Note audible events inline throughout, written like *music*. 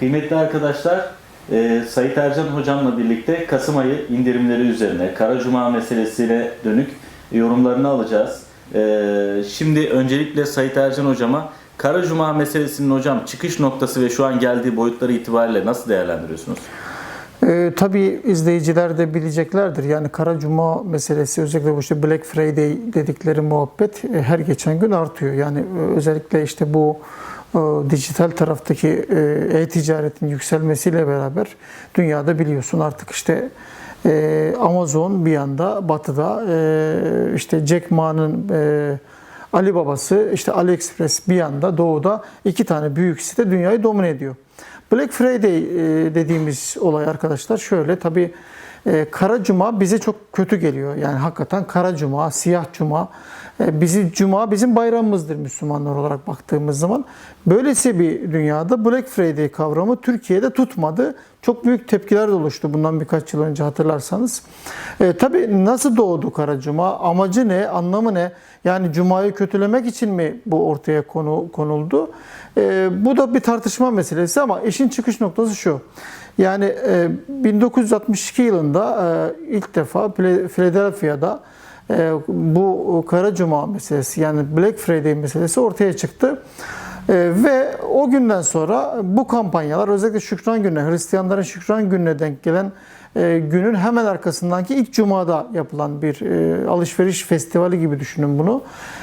Kıymetli arkadaşlar, e, Sayit Ercan hocamla birlikte Kasım ayı indirimleri üzerine, Kara Cuma meselesine dönük yorumlarını alacağız. E, şimdi öncelikle Sayit Ercan hocama Kara Cuma meselesinin hocam çıkış noktası ve şu an geldiği boyutları itibariyle nasıl değerlendiriyorsunuz? Ee, tabii izleyiciler de bileceklerdir. Yani Kara Cuma meselesi özellikle bu işte Black Friday dedikleri muhabbet e, her geçen gün artıyor. Yani e, özellikle işte bu e, dijital taraftaki e, e-ticaretin yükselmesiyle beraber dünyada biliyorsun artık işte e, Amazon bir yanda batıda e, işte Jack Ma'nın e, Ali babası işte AliExpress bir yanda doğuda iki tane büyük site dünyayı domine ediyor. Black Friday e, dediğimiz olay arkadaşlar şöyle tabi kara cuma bize çok kötü geliyor. Yani hakikaten kara cuma, siyah cuma e, bizi cuma bizim bayramımızdır Müslümanlar olarak baktığımız zaman. Böylesi bir dünyada Black Friday kavramı Türkiye'de tutmadı. Çok büyük tepkiler de oluştu bundan birkaç yıl önce hatırlarsanız. E, tabii nasıl doğdu kara cuma? Amacı ne? Anlamı ne? Yani cumayı kötülemek için mi bu ortaya konu konuldu? E, bu da bir tartışma meselesi ama işin çıkış noktası şu. Yani e, 1962 yılında e, ilk defa Phila- Philadelphia'da e, bu Kara Cuma meselesi yani Black Friday meselesi ortaya çıktı. E, ve o günden sonra bu kampanyalar özellikle Şükran Günü'ne, Hristiyanların Şükran Günü'ne denk gelen e, günün hemen arkasındaki ilk cumada yapılan bir e, alışveriş festivali gibi düşünün bunu.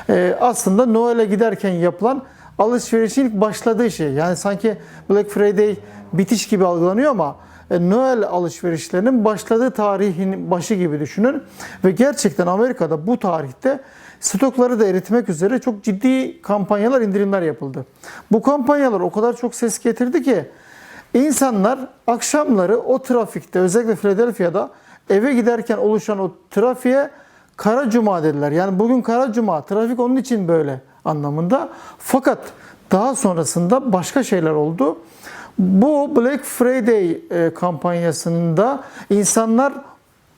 E, aslında Noel'e giderken yapılan alışverişin ilk başladığı şey. Yani sanki Black Friday bitiş gibi algılanıyor ama Noel alışverişlerinin başladığı tarihin başı gibi düşünün. Ve gerçekten Amerika'da bu tarihte stokları da eritmek üzere çok ciddi kampanyalar, indirimler yapıldı. Bu kampanyalar o kadar çok ses getirdi ki insanlar akşamları o trafikte özellikle Philadelphia'da eve giderken oluşan o trafiğe Kara Cuma dediler. Yani bugün Kara Cuma, trafik onun için böyle anlamında. Fakat daha sonrasında başka şeyler oldu. Bu Black Friday e, kampanyasında insanlar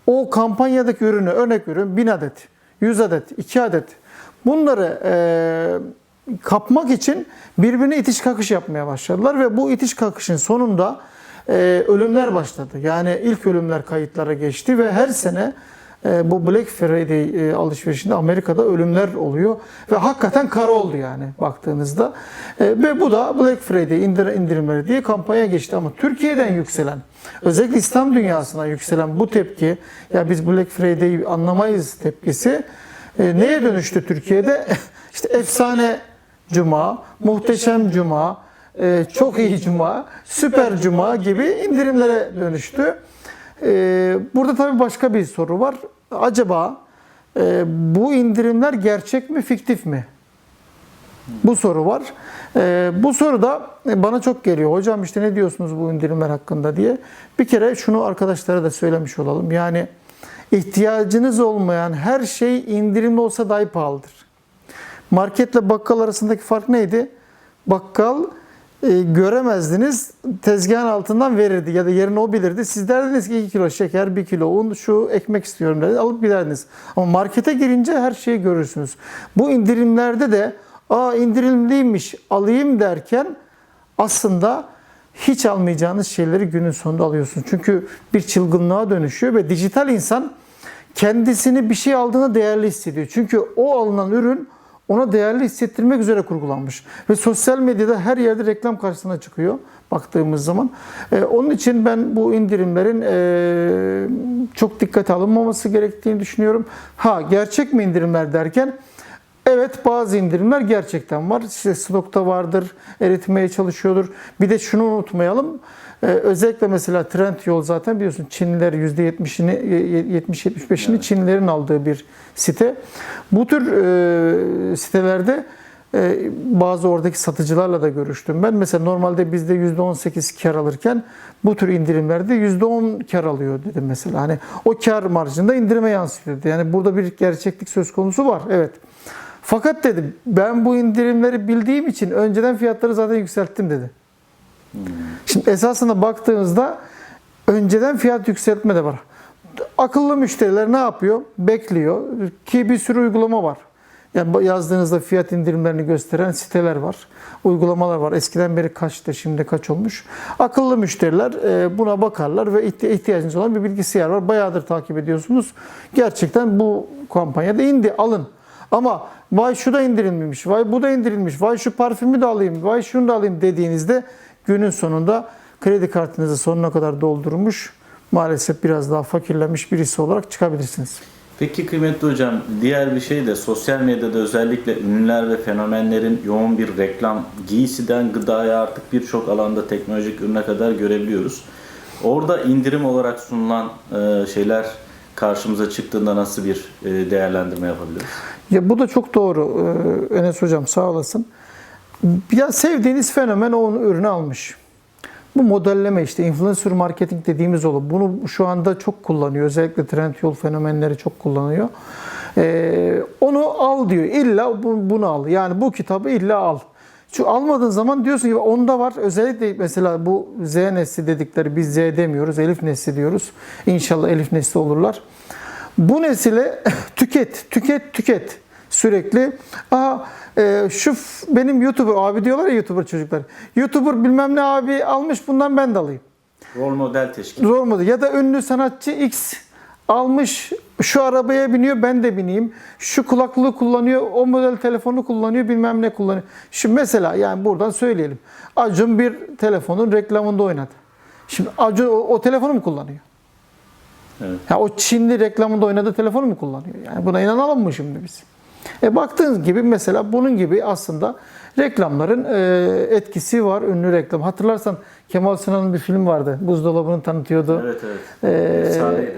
o kampanyadaki ürünü, örnek ürün 1000 adet, 100 adet, 2 adet bunları e, kapmak için birbirine itiş kakış yapmaya başladılar ve bu itiş kakışın sonunda e, ölümler başladı. Yani ilk ölümler kayıtlara geçti ve her sene bu Black Friday e, alışverişinde Amerika'da ölümler oluyor ve hakikaten kara oldu yani baktığınızda. E, ve bu da Black Friday indir- indirimleri diye kampanya geçti ama Türkiye'den yükselen özellikle İslam dünyasına yükselen bu tepki ya biz Black Friday'i anlamayız tepkisi e, neye dönüştü Türkiye'de? *laughs* işte efsane cuma, muhteşem cuma, e, çok iyi cuma, süper cuma gibi indirimlere dönüştü. Ee, Burada tabii başka bir soru var. Acaba e, bu indirimler gerçek mi, fiktif mi? Bu soru var. Ee, Bu soru da bana çok geliyor. Hocam işte ne diyorsunuz bu indirimler hakkında diye. Bir kere şunu arkadaşlara da söylemiş olalım. Yani ihtiyacınız olmayan her şey indirimli olsa dahi pahalıdır. Marketle bakkal arasındaki fark neydi? Bakkal e, göremezdiniz. Tezgahın altından verirdi ya da yerini o bilirdi. Siz derdiniz ki 2 kilo şeker, 1 kilo un, şu ekmek istiyorum dedi. Alıp giderdiniz. Ama markete girince her şeyi görürsünüz. Bu indirimlerde de aa indirimliymiş alayım derken aslında hiç almayacağınız şeyleri günün sonunda alıyorsunuz. Çünkü bir çılgınlığa dönüşüyor ve dijital insan kendisini bir şey aldığına değerli hissediyor. Çünkü o alınan ürün ona değerli hissettirmek üzere kurgulanmış. Ve sosyal medyada her yerde reklam karşısına çıkıyor baktığımız zaman. Ee, onun için ben bu indirimlerin e, çok dikkate alınmaması gerektiğini düşünüyorum. Ha gerçek mi indirimler derken Evet bazı indirimler gerçekten var. İşte stokta vardır, eritmeye çalışıyordur. Bir de şunu unutmayalım. Ee, özellikle mesela Trendyol zaten biliyorsun Çinliler %70'ini 70-75'ini Çinlilerin aldığı bir site. Bu tür e, sitelerde e, bazı oradaki satıcılarla da görüştüm ben. Mesela normalde bizde %18 kar alırken bu tür indirimlerde %10 kar alıyor dedim mesela. Hani o kar marjında indirime yansıyor dedi. Yani burada bir gerçeklik söz konusu var. Evet. Fakat dedim ben bu indirimleri bildiğim için önceden fiyatları zaten yükselttim dedi. Şimdi esasında baktığınızda önceden fiyat yükseltme de var. Akıllı müşteriler ne yapıyor? Bekliyor ki bir sürü uygulama var. Yani yazdığınızda fiyat indirimlerini gösteren siteler var. Uygulamalar var. Eskiden beri kaçtı, şimdi kaç olmuş. Akıllı müşteriler e, buna bakarlar ve ihti- ihtiyacınız olan bir bilgisayar var. Bayağıdır takip ediyorsunuz. Gerçekten bu kampanyada indi, alın. Ama vay şu da indirilmemiş, vay bu da indirilmiş, vay şu parfümü de alayım, vay şunu da alayım dediğinizde günün sonunda kredi kartınızı sonuna kadar doldurmuş, maalesef biraz daha fakirlemiş birisi olarak çıkabilirsiniz. Peki kıymetli hocam diğer bir şey de sosyal medyada özellikle ünlüler ve fenomenlerin yoğun bir reklam giysiden gıdaya artık birçok alanda teknolojik ürüne kadar görebiliyoruz. Orada indirim olarak sunulan e, şeyler karşımıza çıktığında nasıl bir e, değerlendirme yapabiliriz? Ya bu da çok doğru Ee, Enes Hocam sağ olasın. Ya sevdiğiniz fenomen o ürünü almış. Bu modelleme işte influencer marketing dediğimiz olur. Bunu şu anda çok kullanıyor. Özellikle Trendyol fenomenleri çok kullanıyor. Ee, onu al diyor. İlla bu- bunu al. Yani bu kitabı illa al. Şu almadığın zaman diyorsun ki onda var. Özellikle mesela bu Z nesli dedikleri biz Z demiyoruz. Elif nesli diyoruz. İnşallah Elif nesli olurlar. Bu nesile *laughs* tüket, tüket, tüket sürekli. Aa e, şu benim YouTuber abi diyorlar ya YouTuber çocuklar. YouTuber bilmem ne abi almış bundan ben de alayım. Rol model teşkil. Zor mu? Ya da ünlü sanatçı X almış şu arabaya biniyor ben de bineyim. Şu kulaklığı kullanıyor, o model telefonu kullanıyor, bilmem ne kullanıyor. Şimdi mesela yani buradan söyleyelim. Acun bir telefonun reklamında oynadı. Şimdi Acun o, o telefonu mu kullanıyor? Evet. Ya o Çinli reklamında oynadığı telefonu mu kullanıyor? Yani buna inanalım mı şimdi biz? E baktığınız gibi mesela bunun gibi aslında reklamların e, etkisi var. Ünlü reklam. Hatırlarsan Kemal Sunal'ın bir film vardı. Buzdolabını tanıtıyordu. Evet evet. Efsaneydi.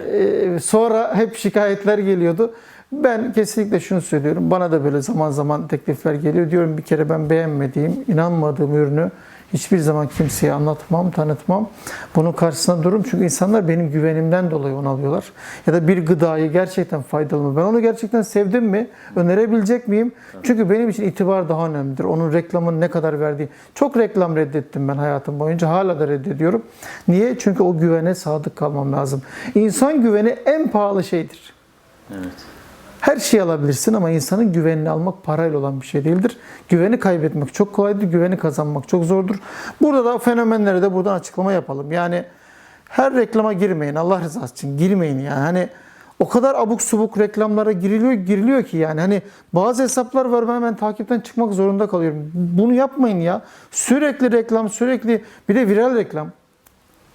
e, sonra hep şikayetler geliyordu. Ben kesinlikle şunu söylüyorum. Bana da böyle zaman zaman teklifler geliyor. Diyorum bir kere ben beğenmediğim, inanmadığım ürünü hiçbir zaman kimseye anlatmam, tanıtmam. Bunun karşısında dururum. Çünkü insanlar benim güvenimden dolayı onu alıyorlar. Ya da bir gıdayı gerçekten faydalı mı? Ben onu gerçekten sevdim mi? Önerebilecek miyim? Çünkü benim için itibar daha önemlidir. Onun reklamını ne kadar verdiği. Çok reklam reddettim ben hayatım boyunca. Hala da reddediyorum. Niye? Çünkü o güvene sadık kalmam lazım. İnsan güveni en pahalı şeydir. Evet. Her şeyi alabilirsin ama insanın güvenini almak parayla olan bir şey değildir. Güveni kaybetmek çok kolaydır, güveni kazanmak çok zordur. Burada da fenomenlere de buradan açıklama yapalım. Yani her reklama girmeyin Allah rızası için girmeyin yani. Hani o kadar abuk subuk reklamlara giriliyor giriliyor ki yani hani bazı hesaplar var ben hemen takipten çıkmak zorunda kalıyorum. Bunu yapmayın ya. Sürekli reklam, sürekli bir de viral reklam.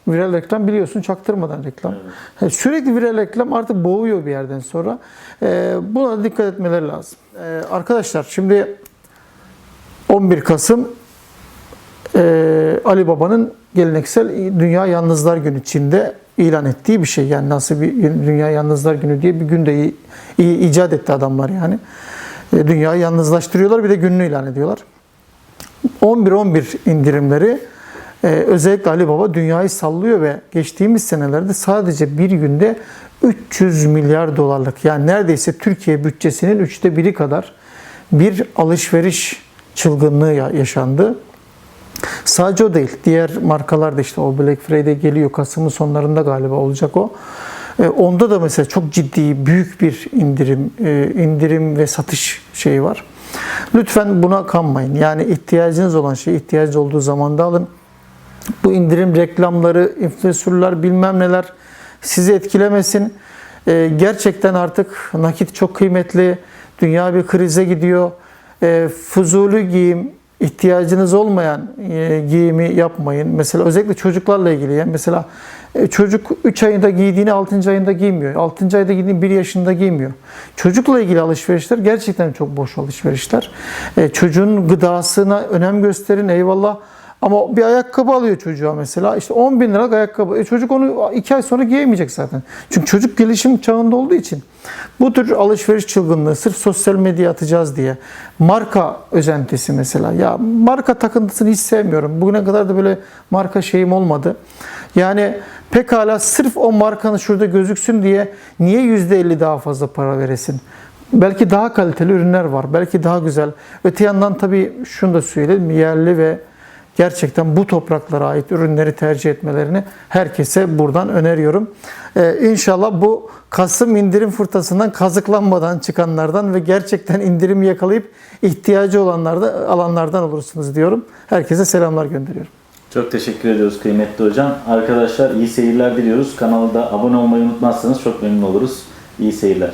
Viral reklam biliyorsun çaktırmadan reklam. Yani Sürekli viral reklam artık boğuyor bir yerden sonra. Ee, buna dikkat etmeleri lazım. Ee, arkadaşlar şimdi 11 Kasım e, Ali Baba'nın geleneksel Dünya Yalnızlar Günü Çin'de ilan ettiği bir şey. Yani nasıl bir Dünya Yalnızlar Günü diye bir günde i- i- icat etti adamlar yani. E, dünyayı yalnızlaştırıyorlar bir de gününü ilan ediyorlar. 11-11 indirimleri e, özellikle Ali Baba dünyayı sallıyor ve geçtiğimiz senelerde sadece bir günde 300 milyar dolarlık yani neredeyse Türkiye bütçesinin üçte biri kadar bir alışveriş çılgınlığı ya- yaşandı. Sadece o değil. Diğer markalar da işte o Black Friday geliyor. Kasım'ın sonlarında galiba olacak o. E, Onda da mesela çok ciddi büyük bir indirim, e, indirim ve satış şeyi var. Lütfen buna kanmayın. Yani ihtiyacınız olan şey ihtiyacı olduğu zamanda alın. Bu indirim reklamları, influencerlar bilmem neler sizi etkilemesin. E, gerçekten artık nakit çok kıymetli. Dünya bir krize gidiyor. E, fuzuli giyim, ihtiyacınız olmayan e, giyimi yapmayın. Mesela özellikle çocuklarla ilgili. Yani mesela e, çocuk 3 ayında giydiğini 6. ayında giymiyor. 6. ayda giydiğini 1 yaşında giymiyor. Çocukla ilgili alışverişler gerçekten çok boş alışverişler. E, çocuğun gıdasına önem gösterin eyvallah. Ama bir ayakkabı alıyor çocuğa mesela. işte 10 bin liralık ayakkabı. E çocuk onu 2 ay sonra giyemeyecek zaten. Çünkü çocuk gelişim çağında olduğu için. Bu tür alışveriş çılgınlığı sırf sosyal medyaya atacağız diye. Marka özentisi mesela. Ya marka takıntısını hiç sevmiyorum. Bugüne kadar da böyle marka şeyim olmadı. Yani pekala sırf o markanın şurada gözüksün diye niye %50 daha fazla para veresin? Belki daha kaliteli ürünler var. Belki daha güzel. Öte yandan tabii şunu da söyleyelim. Yerli ve gerçekten bu topraklara ait ürünleri tercih etmelerini herkese buradan öneriyorum. Ee, inşallah bu Kasım indirim fırtasından kazıklanmadan çıkanlardan ve gerçekten indirim yakalayıp ihtiyacı olanlarda alanlardan olursunuz diyorum. Herkese selamlar gönderiyorum. Çok teşekkür ediyoruz kıymetli hocam. Arkadaşlar iyi seyirler diliyoruz. Kanala abone olmayı unutmazsanız çok memnun oluruz. İyi seyirler.